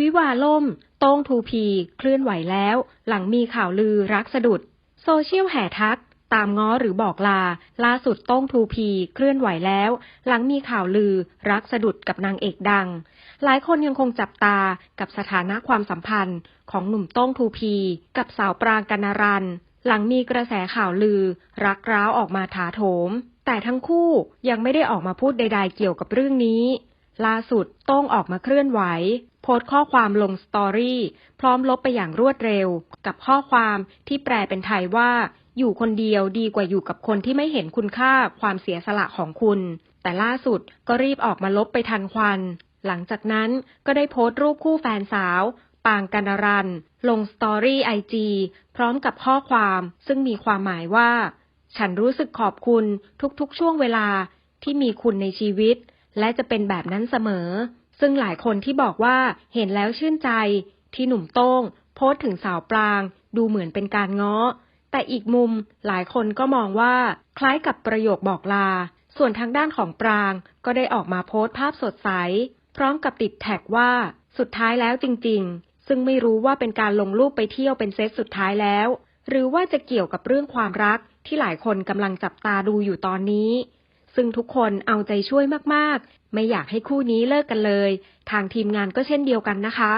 วิวาล่ม โต้งทูพี เคลื่อนไหวแล้ว หลังมีข่าวลือรักสะดุด โซเชียลแห่ทัก ตามง้อหรือบอกลา ล่าสุดโต้งทูพี เคลื่อนไหวแล้ว หลังมีข่าวลือ รักสะดุดกับนางเอกดัง หลายคนยังคงจับตากับสถานะความสัมพันธ์ ของหนุ่มโต้งทูพี กับสาวปรางกันารัน หลังมีกระแสข่าวลือ รักร้าวออกมาถาโถม แต่ทั้งคู่ยังไม่ได้ออกมาพูดใด ๆ เกี่ยวกับเรื่องนี้ล่าสุดต้งออกมาเคลื่อนไหว สต์ข้อความลงสตอรี่ พร้อมลบไปอย่างรวดเร็ว กับข้อความที่แปลเป็นไทยว่า อยู่คนเดียวดีกว่าอยู่กับคนที่ไม่เห็นคุณค่าความเสียสละของคุณ แต่ล่าสุดก็รีบออกมาลบไปทันควัน หลังจากนั้นก็ได้โพสต์รูปคู่แฟนสาว ปางกันรัน ลงสตอรี่ไอจีพร้อมกับข้อความซึ่งมีความหมายว่า ฉันรู้สึกขอบคุณทุกๆช่วงเวลาที่มีคุณในชีวิต และจะเป็นแบบนั้นเสมอ ซึ่งหลายคนที่บอกว่าเห็นแล้วชื่นใจ ที่หนุ่มโต้ง โพสต์ถึงสาวปราง ดูเหมือนเป็นการง้อ แต่อีกมุมหลายคนก็มองว่าคล้ายกับประโยคบอกลา ส่วนทางด้านของปราง ก็ได้ออกมาโพสต์ภาพสดใส พร้อมกับติดแท็กว่า สุดท้ายแล้วจริง ๆ ซึ่งไม่รู้ว่าเป็นการลงรูปไปเที่ยวเป็นเซตสุดท้ายแล้ว หรือว่าจะเกี่ยวกับเรื่องความรักที่หลายคนกำลังจับตาดูอยู่ตอนนี้ ซึ่งทุกคนเอาใจช่วยมากๆ ไม่อยากให้คู่นี้เลิกกันเลย ทางทีมงานก็เช่นเดียวกันนะคะ